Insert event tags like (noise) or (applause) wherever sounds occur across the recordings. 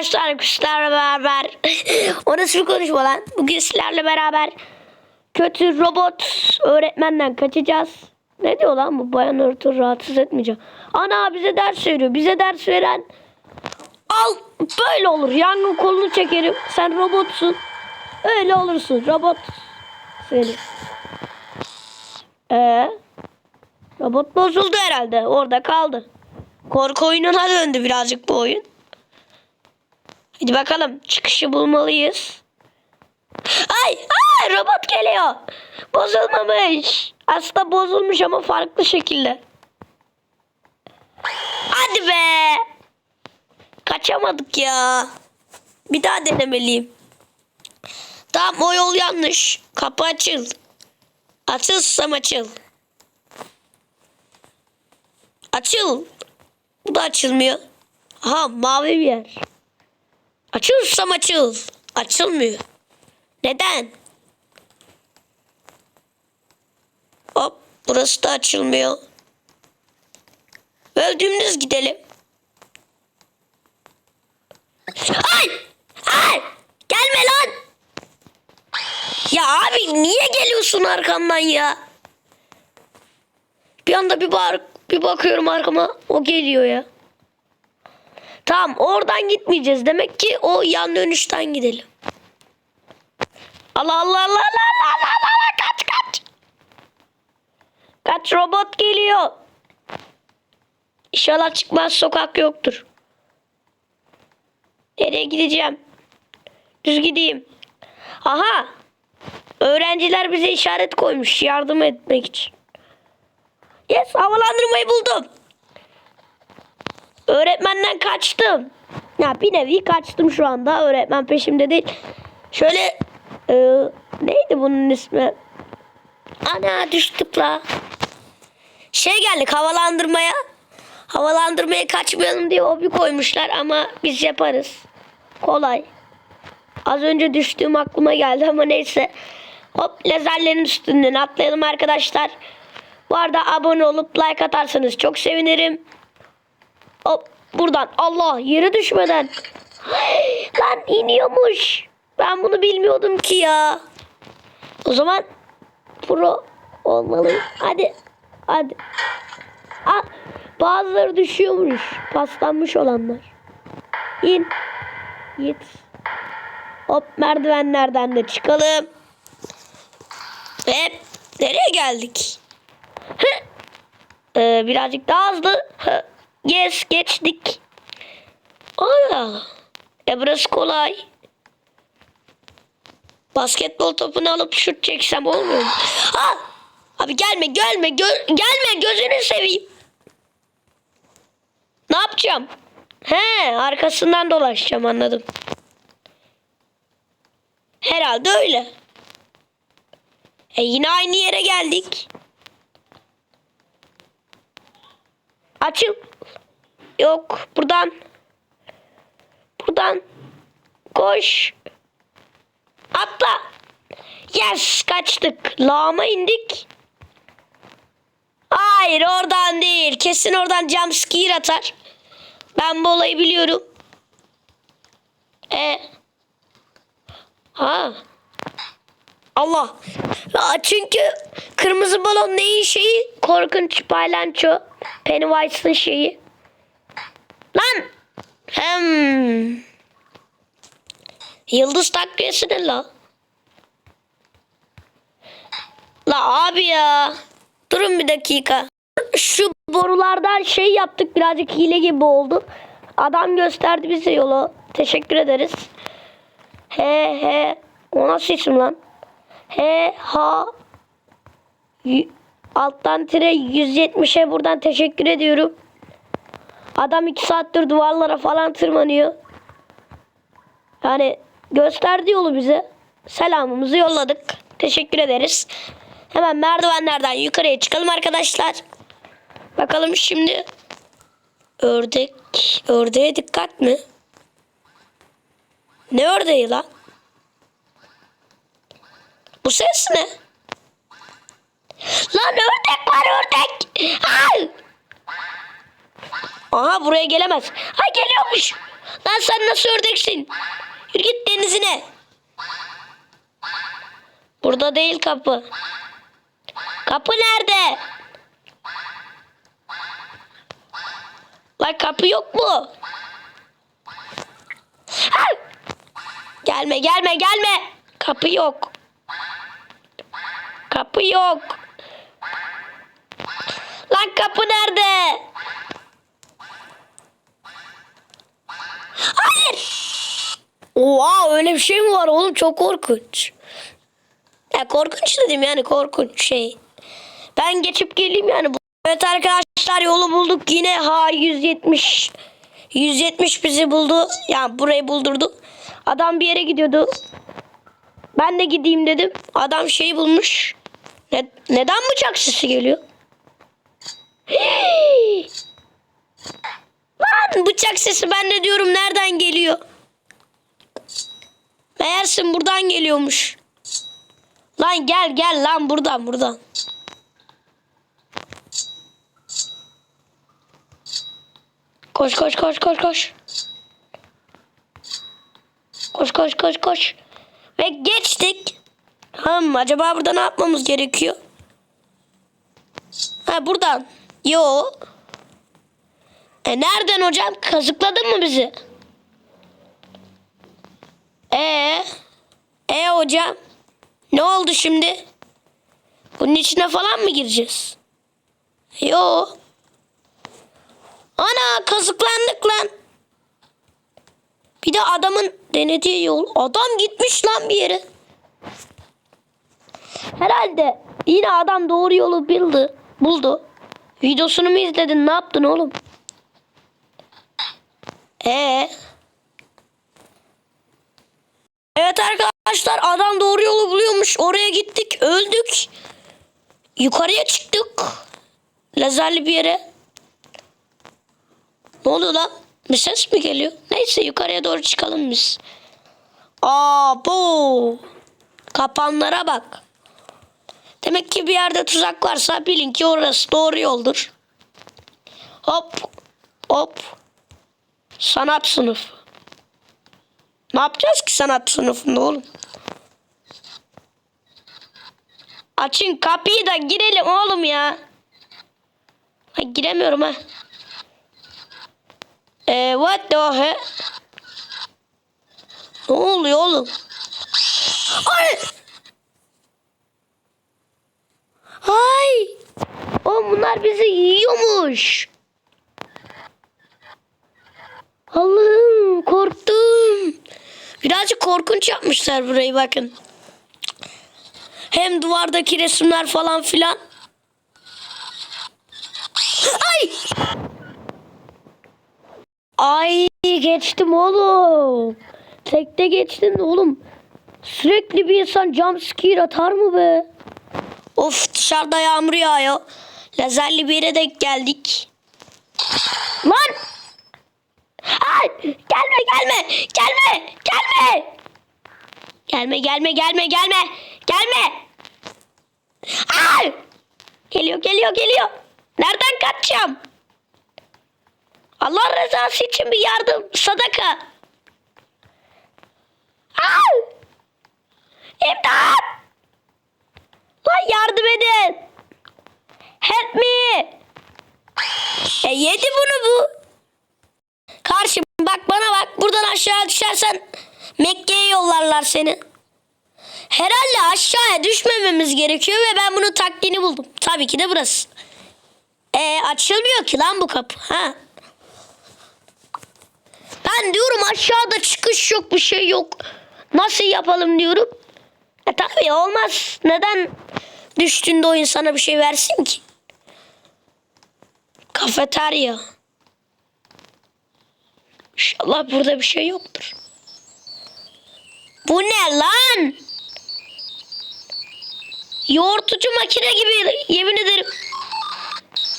arkadaşlar kuşlarla beraber (laughs) o nasıl bir konuşma lan? Bugün sizlerle beraber kötü robot öğretmenden kaçacağız. Ne diyor lan bu bayan öğretmen rahatsız etmeyeceğim. Ana bize ders veriyor. Bize ders veren al böyle olur. Yangın kolunu çekerim. Sen robotsun. Öyle olursun. Robot seni. Ee, robot bozuldu herhalde. Orada kaldı. Korku oyununa döndü birazcık bu oyun. Hadi bakalım çıkışı bulmalıyız. Ay, ay robot geliyor. Bozulmamış. Aslında bozulmuş ama farklı şekilde. Hadi be. Kaçamadık ya. Bir daha denemeliyim. Tamam o yol yanlış. Kapı açıl. Açılsam açıl. Açıl. Bu da açılmıyor. Aha mavi bir yer. Açılsam açıl. Açılmıyor. Neden? Hop burası da açılmıyor. Öldüğümüz gidelim. Ay! Ay! Gelme lan! Ya abi niye geliyorsun arkamdan ya? Bir anda bir bağır, bir bakıyorum arkama o geliyor ya. Tamam oradan gitmeyeceğiz. Demek ki o yan dönüşten gidelim. Allah Allah Allah Allah Allah Allah Allah kaç kaç. Kaç robot geliyor. İnşallah çıkmaz sokak yoktur. Nereye gideceğim? Düz gideyim. Aha. Öğrenciler bize işaret koymuş yardım etmek için. Yes havalandırmayı buldum. Öğretmenden kaçtım. Ya bir nevi kaçtım şu anda. Öğretmen peşimde değil. Şöyle e, neydi bunun ismi? Ana düştük la. Şey geldik havalandırmaya. Havalandırmaya kaçmayalım diye hobi koymuşlar ama biz yaparız. Kolay. Az önce düştüğüm aklıma geldi ama neyse. Hop lazerlerin üstünden atlayalım arkadaşlar. Bu arada abone olup like atarsanız çok sevinirim. Hop buradan Allah yere düşmeden. Lan iniyormuş. Ben bunu bilmiyordum ki ya. O zaman pro olmalıyım. Hadi. Hadi. Aa, bazıları düşüyormuş. Paslanmış olanlar. İn. Git. Hop merdivenlerden de çıkalım. Ve nereye geldik? Ee, birazcık daha hızlı. Hı. Yes geçtik. Aa, e burası kolay. Basketbol topunu alıp şut çeksem olmuyor mu? Abi gelme gelme gö- gelme gözünü seveyim. Ne yapacağım? He arkasından dolaşacağım anladım. Herhalde öyle. E yine aynı yere geldik. Açıl. Yok buradan. Buradan. Koş. Atla. Yes kaçtık. Lağıma indik. Hayır oradan değil. Kesin oradan jumpscare atar. Ben bu olayı biliyorum. E. Ha. Allah. Ya çünkü kırmızı balon neyin şeyi? Korkunç paylanço. Pennywise'ın şeyi. Lan. Hem. Yıldız takviyesi ne la? La abi ya. Durun bir dakika. Şu borulardan şey yaptık birazcık hile gibi oldu. Adam gösterdi bize yolu. Teşekkür ederiz. He he. O nasıl isim lan? He ha. Y- Alttan tire 170'e buradan teşekkür ediyorum. Adam 2 saattir duvarlara falan tırmanıyor. Yani gösterdi yolu bize. Selamımızı yolladık. Teşekkür ederiz. Hemen merdivenlerden yukarıya çıkalım arkadaşlar. Bakalım şimdi. Ördek. Ördeğe dikkat mi? Ne ördeği lan? Bu ses ne? Lan ördek var ördek. Ay! Aha buraya gelemez. Ha geliyormuş. Lan sen nasıl ördeksin? Yürü git denizine. Burada değil kapı. Kapı nerede? Lan kapı yok mu? Ha! Gelme gelme gelme. Kapı yok. Kapı yok. Lan kapı nerede? Hayır. Oha öyle bir şey mi var oğlum çok korkunç. Ya korkunç dedim yani korkunç şey. Ben geçip geleyim yani. Evet arkadaşlar yolu bulduk yine ha 170 170 bizi buldu. Yani burayı buldurdu. Adam bir yere gidiyordu. Ben de gideyim dedim. Adam şeyi bulmuş. Ne, neden bıçak sesi geliyor? Hii! Lan bıçak sesi ben de diyorum nereden geliyor? Meğersin buradan geliyormuş. Lan gel gel lan buradan buradan. Koş koş koş koş koş. Koş koş koş koş. Ve geçtik. Hım acaba burada ne yapmamız gerekiyor? Ha buradan. Yo. E nereden hocam? Kazıkladın mı bizi? E E hocam. Ne oldu şimdi? Bunun içine falan mı gireceğiz? Yo. Ana kazıklandık lan. Bir de adamın denediği yol. Adam gitmiş lan bir yere. Herhalde yine adam doğru yolu bildi, buldu. Videosunu mu izledin? Ne yaptın oğlum? Ee. Evet arkadaşlar adam doğru yolu buluyormuş. Oraya gittik, öldük. Yukarıya çıktık. Lazerli bir yere. Ne oluyor lan? Bir ses mi geliyor? Neyse yukarıya doğru çıkalım biz. Aa bu. Kapanlara bak. Demek ki bir yerde tuzak varsa bilin ki orası doğru yoldur. Hop. Hop. Sanat sınıfı. Ne yapacağız ki sanat sınıfında oğlum? Açın kapıyı da girelim oğlum ya. Ha, giremiyorum ha. Ee, what the he? Ne oluyor oğlum? Ay! Ay! Oğlum bunlar bizi yiyormuş. Allah'ım korktum. Birazcık korkunç yapmışlar burayı bakın. Hem duvardaki resimler falan filan. Ay! Ay geçtim oğlum. Tekte geçtin oğlum. Sürekli bir insan jumpscare atar mı be? Of dışarıda yağmur yağıyor. Lazerli bir yere denk geldik. Lan! Ay! Gelme gelme! Gelme! Gelme! Gelme gelme gelme gelme! Gelme! Ay! Geliyor geliyor geliyor. Nereden kaçacağım? Allah rızası için bir yardım, sadaka. Ay! İmdat! Lan yardım edin. Help me. E yedi bunu bu. Karşım bak bana bak. Buradan aşağı düşersen Mekke'ye yollarlar seni. Herhalde aşağıya düşmememiz gerekiyor ve ben bunun taktiğini buldum. Tabii ki de burası. E açılmıyor ki lan bu kapı. Ha. Ben diyorum aşağıda çıkış yok bir şey yok. Nasıl yapalım diyorum. E tabii olmaz. Neden düştüğünde o insana bir şey versin ki? Kafeterya. İnşallah burada bir şey yoktur. Bu ne lan? Yoğurtucu makine gibi yemin ederim.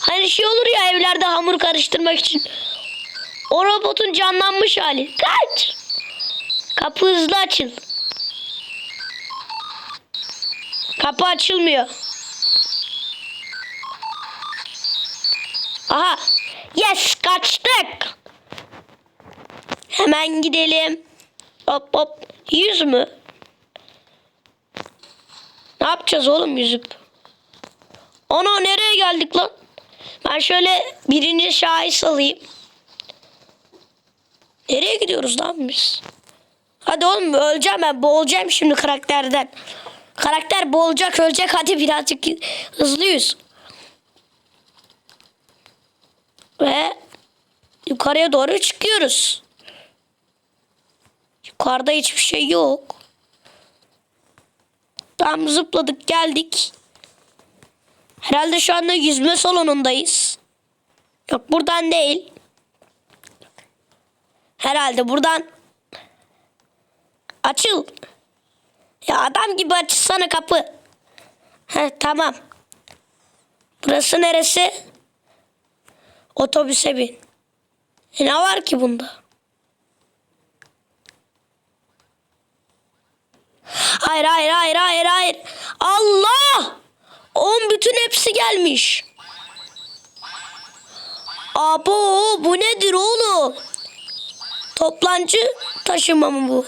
Hani şey olur ya evlerde hamur karıştırmak için. O robotun canlanmış hali. Kaç. Kapı hızlı açıl. Kapı açılmıyor. Aha. Yes kaçtık. Hemen gidelim. Hop hop. Yüz mü? Ne yapacağız oğlum yüzüp? Ana nereye geldik lan? Ben şöyle birinci şahıs alayım. Nereye gidiyoruz lan biz? Hadi oğlum öleceğim ben. Boğulacağım şimdi karakterden. Karakter boğulacak ölecek. Hadi birazcık hızlıyız. Ve yukarıya doğru çıkıyoruz. Yukarıda hiçbir şey yok. Tam zıpladık geldik. Herhalde şu anda yüzme salonundayız. Yok buradan değil. Herhalde buradan. Açıl. Ya adam gibi açsana kapı. He tamam. Burası neresi? Otobüse bin. E ne var ki bunda? Hayır hayır hayır hayır hayır. Allah! On bütün hepsi gelmiş. Abo bu nedir oğlum? Toplancı taşıma mı bu?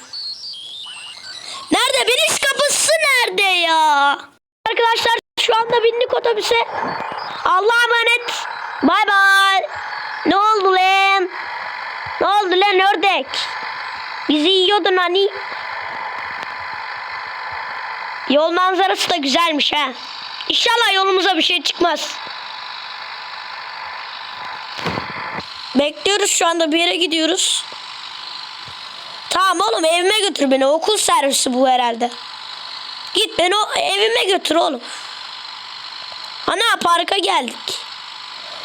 Nerede? Biniş kapısı nerede ya? Arkadaşlar şu anda bindik otobüse. Allah'a emanet. Bay bay. Ne oldu lan? Ne oldu lan ördek? Bizi yiyordun hani. Yol manzarası da güzelmiş ha. İnşallah yolumuza bir şey çıkmaz. Bekliyoruz şu anda bir yere gidiyoruz. Tamam oğlum evime götür beni. Okul servisi bu herhalde. Git beni o evime götür oğlum. Ana parka geldik.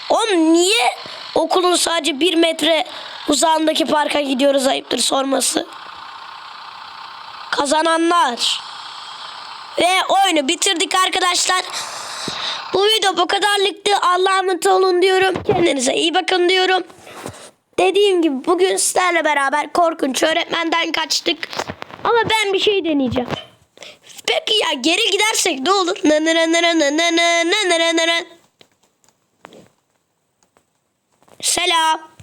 Oğlum niye okulun sadece bir metre uzağındaki parka gidiyoruz ayıptır sorması. Kazananlar. Ve oyunu bitirdik arkadaşlar. Bu video bu kadarlıktı. Allah'a emanet olun diyorum. Kendinize iyi bakın diyorum. Dediğim gibi bugün sizlerle beraber korkunç öğretmenden kaçtık. Ama ben bir şey deneyeceğim. Peki ya geri gidersek ne olur? Selam.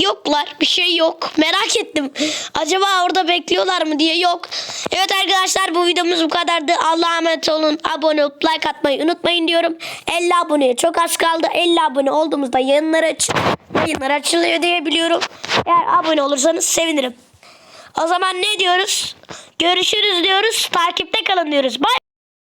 Yoklar bir şey yok. Merak ettim. Acaba orada bekliyorlar mı diye yok. Evet arkadaşlar bu videomuz bu kadardı. Allah'a emanet olun. Abone olup like atmayı unutmayın diyorum. 50 aboneye çok az kaldı. 50 abone olduğumuzda yayınlar, aç yayınlar açılıyor diye biliyorum. Eğer abone olursanız sevinirim. O zaman ne diyoruz? Görüşürüz diyoruz. Takipte kalın diyoruz. Bay